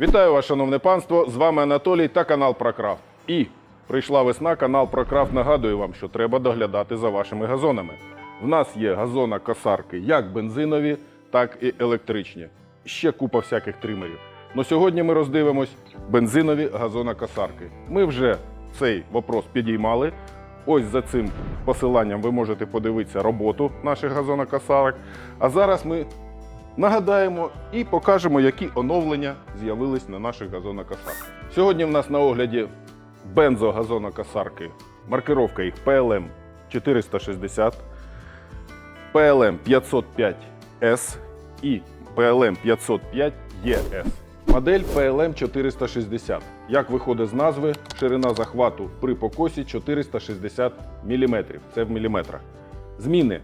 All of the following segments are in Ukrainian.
Вітаю вас, шановне панство! З вами Анатолій та канал Прокрафт. І прийшла весна, канал Прокрафт нагадує вам, що треба доглядати за вашими газонами. В нас є газонокосарки як бензинові, так і електричні. Ще купа всяких тримерів. Но сьогодні ми роздивимось бензинові газонокосарки. Ми вже цей вопрос підіймали. Ось за цим посиланням ви можете подивитися роботу наших газонокосарок. А зараз ми нагадаємо і покажемо, які оновлення з'явились на наших газонокосарках. Сьогодні в нас на огляді бензогазонокосарки. Маркировка їх PLM 460, PLM 505S і PLM 505 ES. Модель PLM 460. Як виходить з назви, ширина захвату при покосі 460 мм. Це в міліметрах. Зміни.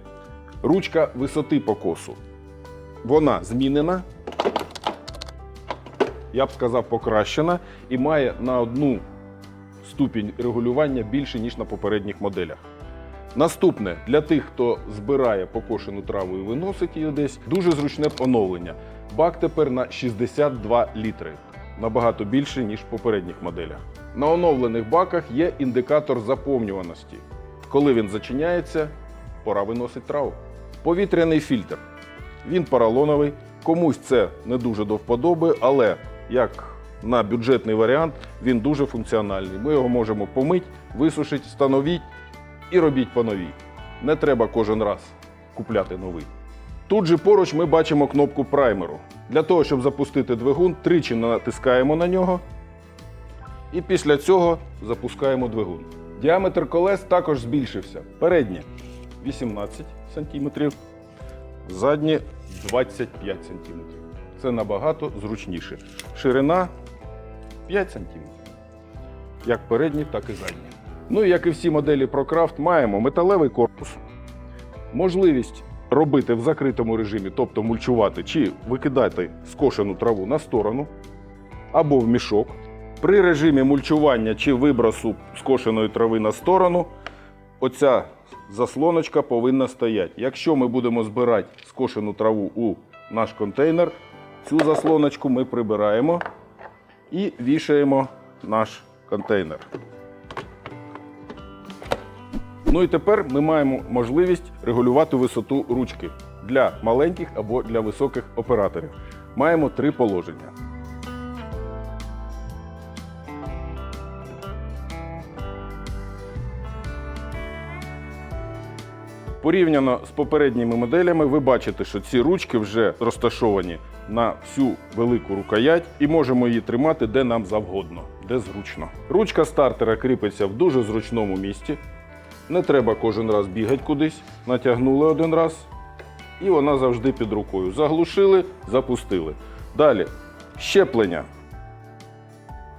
Ручка висоти покосу. Вона змінена, я б сказав, покращена і має на одну ступінь регулювання більше, ніж на попередніх моделях. Наступне для тих, хто збирає покошену траву і виносить її десь, дуже зручне оновлення. Бак тепер на 62 літри, набагато більше, ніж в попередніх моделях. На оновлених баках є індикатор заповнюваності. Коли він зачиняється, пора виносити траву. Повітряний фільтр. Він поролоновий. Комусь це не дуже до вподоби, але як на бюджетний варіант він дуже функціональний. Ми його можемо помити, висушити, встановити і робіть по новій. Не треба кожен раз купляти новий. Тут же поруч ми бачимо кнопку праймеру. Для того, щоб запустити двигун, тричі натискаємо на нього. І після цього запускаємо двигун. Діаметр колес також збільшився. Переднє 18 см, заднє 25 см. Це набагато зручніше. Ширина 5 см. Як передні, так і задні. Ну і як і всі моделі ProCraft, маємо металевий корпус, можливість робити в закритому режимі, тобто мульчувати чи викидати скошену траву на сторону або в мішок. При режимі мульчування чи вибросу скошеної трави на сторону, оця заслоночка повинна стояти. Якщо ми будемо збирати скошену траву у наш контейнер, цю заслоночку ми прибираємо і вішаємо наш контейнер. Ну і тепер ми маємо можливість регулювати висоту ручки для маленьких або для високих операторів. Маємо три положення. Порівняно з попередніми моделями, ви бачите, що ці ручки вже розташовані на всю велику рукоять і можемо її тримати де нам завгодно, де зручно. Ручка стартера кріпиться в дуже зручному місці. Не треба кожен раз бігати кудись. Натягнули один раз, і вона завжди під рукою. Заглушили, запустили. Далі щеплення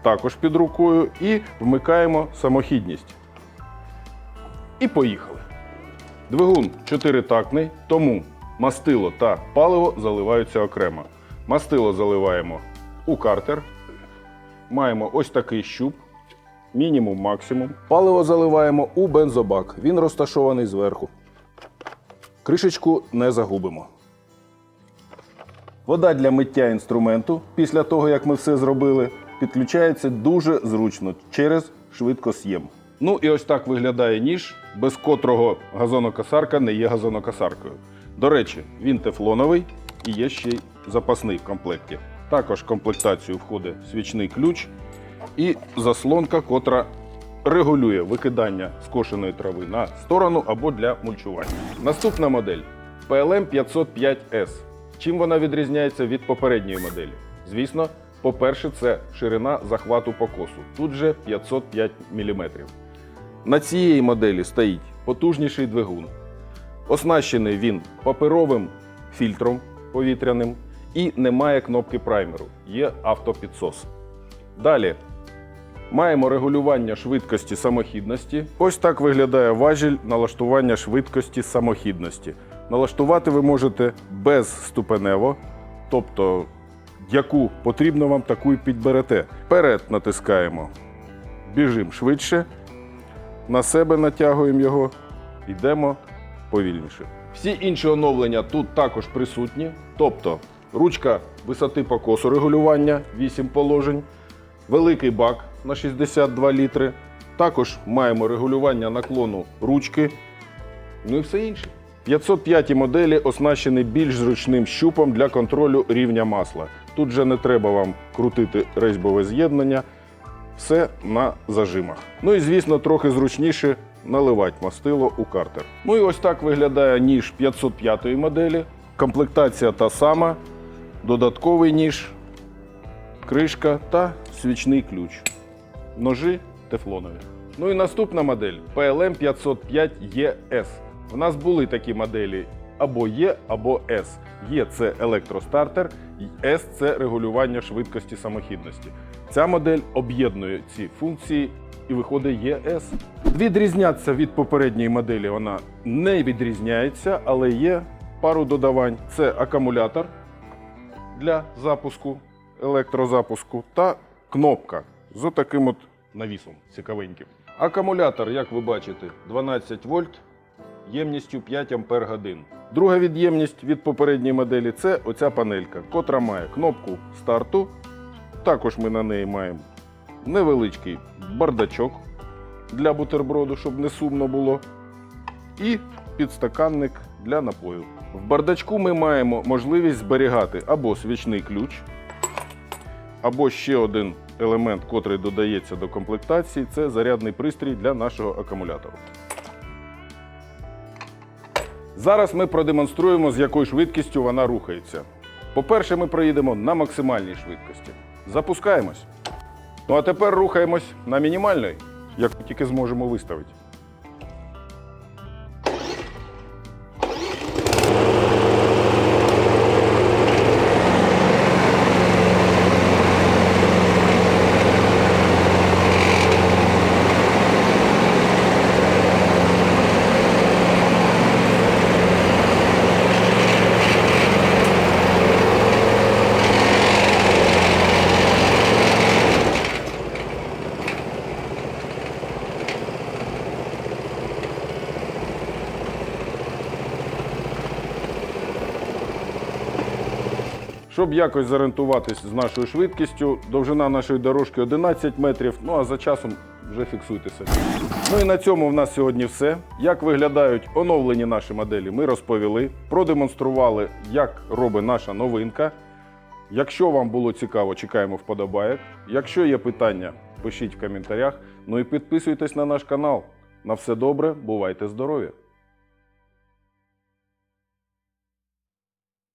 також під рукою і вмикаємо самохідність. І поїхали. Двигун чотиритактний, тому мастило та паливо заливаються окремо. Мастило заливаємо у картер. Маємо ось такий щуп, мінімум, максимум. Паливо заливаємо у бензобак. Він розташований зверху. Кришечку не загубимо. Вода для миття інструменту після того, як ми все зробили, підключається дуже зручно через швидкос'єм. Ну і ось так виглядає ніж, без котрого газонокосарка не є газонокосаркою. До речі, він тефлоновий і є ще й запасний в комплекті. Також в комплектацію входить свічний ключ і заслонка, котра регулює викидання скошеної трави на сторону або для мульчування. Наступна модель PLM 505S. Чим вона відрізняється від попередньої моделі? Звісно, по-перше, це ширина захвату покосу. Тут же 505 мм. На цієї моделі стоїть потужніший двигун. Оснащений він паперовим фільтром повітряним і немає кнопки праймеру, є автопідсос. Далі маємо регулювання швидкості самохідності. Ось так виглядає важіль налаштування швидкості самохідності. Налаштувати ви можете безступенево, тобто яку потрібно вам, таку і підберете. Вперед натискаємо, біжимо швидше, на себе натягуємо його, йдемо повільніше. Всі інші оновлення тут також присутні, тобто ручка висоти покосу регулювання 8 положень, великий бак на 62 літри. Також маємо регулювання наклону ручки, ну і все інше. 505 моделі оснащені більш зручним щупом для контролю рівня масла. Тут же не треба вам крутити резьбове з'єднання, все на зажимах. Ну і звісно, трохи зручніше наливати мастило у картер. Ну і ось так виглядає ніж 505 моделі. Комплектація та сама, додатковий ніж, кришка та свічний ключ. Ножи тефлонові. Ну і наступна модель PLM 505 ES. У нас були такі моделі або Є, або S. Є це електростартер, S це регулювання швидкості самохідності. Ця модель об'єднує ці функції і виходить ЄС. Відрізнятися від попередньої моделі вона не відрізняється, але є пару додавань: це акумулятор для запуску, електрозапуску та кнопка з таким от навісом цікавеньким. Акумулятор, як ви бачите, 12 вольт ємністю 5 ампер годин. Друга від'ємність від попередньої моделі це оця панелька, котра має кнопку старту. Також ми на неї маємо невеличкий бардачок для бутерброду, щоб не сумно було. І підстаканник для напою. В бардачку ми маємо можливість зберігати або свічний ключ, або ще один елемент, котрий додається до комплектації, це зарядний пристрій для нашого акумулятору. Зараз ми продемонструємо, з якою швидкістю вона рухається. По-перше, ми проїдемо на максимальній швидкості. Запускаємось. Ну а тепер рухаємось на мінімальний, як тільки зможемо виставити. Щоб якось зорієнтуватись з нашою швидкістю, довжина нашої дорожки 11 метрів, ну а за часом вже фіксуйтеся. Ну і на цьому в нас сьогодні все. Як виглядають оновлені наші моделі, ми розповіли, продемонстрували, як робить наша новинка. Якщо вам було цікаво, чекаємо вподобайок. Якщо є питання, пишіть в коментарях. Ну і підписуйтесь на наш канал. На все добре, бувайте здорові!